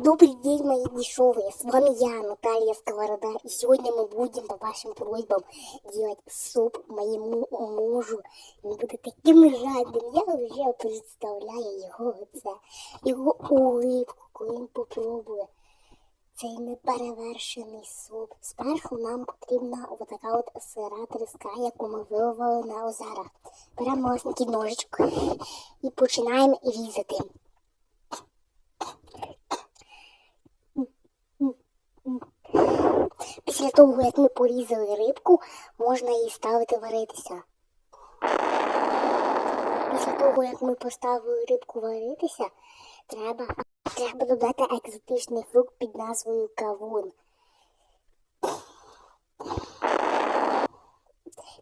Добрый день, мои дешевые. С вами я, Наталья Сковорода. И сегодня мы будем по вашим просьбам делать суп моему мужу. Він буде таким жадним. Я вже представляю його це, його улыбку, коли він попробує. Цей неперевершений суп. Спершу нам потрібна отака от сира треска, яку ми виловили на озерах. Беремо маленький ножичок і починаємо різати. Після того, як ми порізали рибку, можна її ставити варитися. Після того, як ми поставили рибку варитися, треба, треба додати екзотичний фрукт під назвою кавун.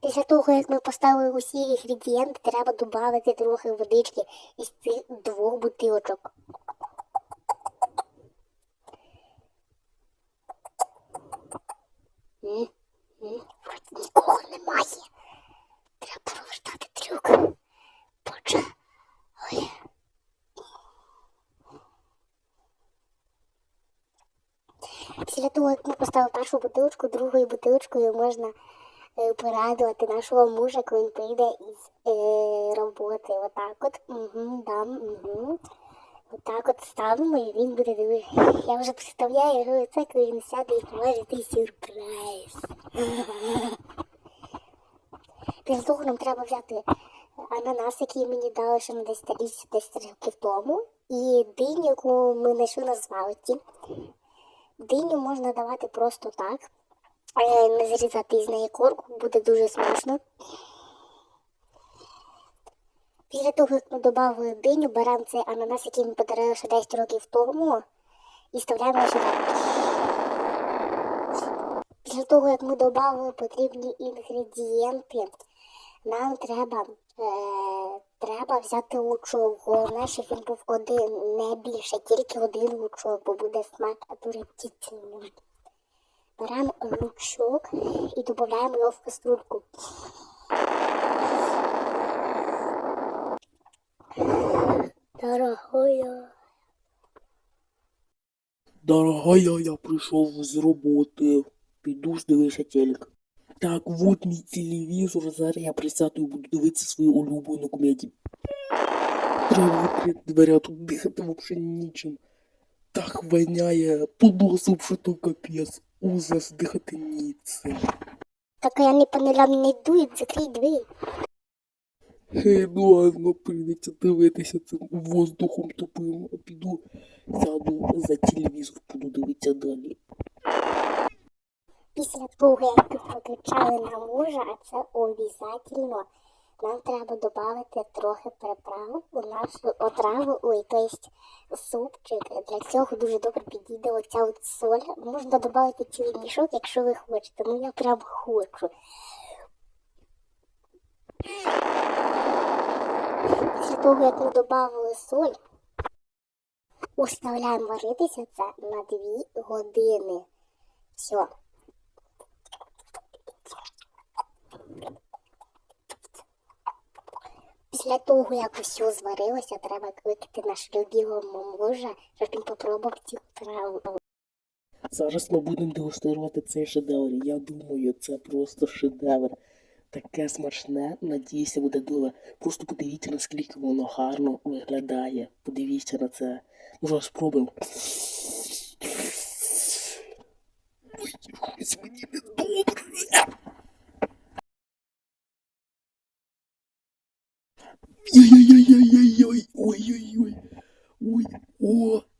Після того, як ми поставили усі інгредієнти, треба додати трохи водички із цих двох бутилочок. Після того, як ми поставили першу бутилочку, другою бутилочкою можна е, порадувати нашого мужа, коли він прийде із е, роботи. Отак от. Угу, дам, угу. Отак от ставимо і він буде дивитися. Я вже представляю його лице, коли він сяде і поможе той сюрприз. Після того нам треба взяти ананас, який мені дали ще на 10 років 10 років тому, і диню, яку ми знайшли на звалці. Диню можна давати просто так, не зрізати із неї корку, буде дуже смачно. Після того, як ми додали диню, беремо цей ананас, який ми подарили ще 10 років тому, і вставляємо сюди. Після того, як ми додали потрібні інгредієнти, нам треба, е, треба взяти лучок. Головне, щоб він був один, не більше, тільки один лучок, бо буде смак отвратительний. Беремо лучок і додаємо його в каструльку. Дорогая. Дорогая, я прийшов з роботи. Піду ж дивися. Так, вот мій телевізор. Зараз я присяду і буду дивитися свою улюблену комедію. Треба відкрити двері, а тут дихати вообще нічим. Так воняє, подосуп, що то капець. Ужас, дихати нічим. Так я не по нулям не йду і закрий двері. Гей, ну ладно, прийдеться дивитися цим воздухом тупим. Піду сяду за телевізор, буду дивитися далі. Після того, як покричали на мужа, а це обов'язательно, нам треба додати трохи приправ у нашу отраву, ой, то супчик. Для цього дуже добре підійде оця от соль. Можна додати цілий мішок, якщо ви хочете. Ну я прям хочу. Після того, як ми додали соль, оставляємо варитися це на 2 години. Все. Після того, як усе зварилося, треба кликати наш любимого мужа, щоб він попробував цю траву. Зараз ми будемо дегустувати цей шедевр. Я думаю, це просто шедевр. Таке смачне, надіюся, буде добре. Просто подивіться, наскільки воно гарно виглядає. Подивіться на це. Що, спробуємо. 喂喂喂喂，我。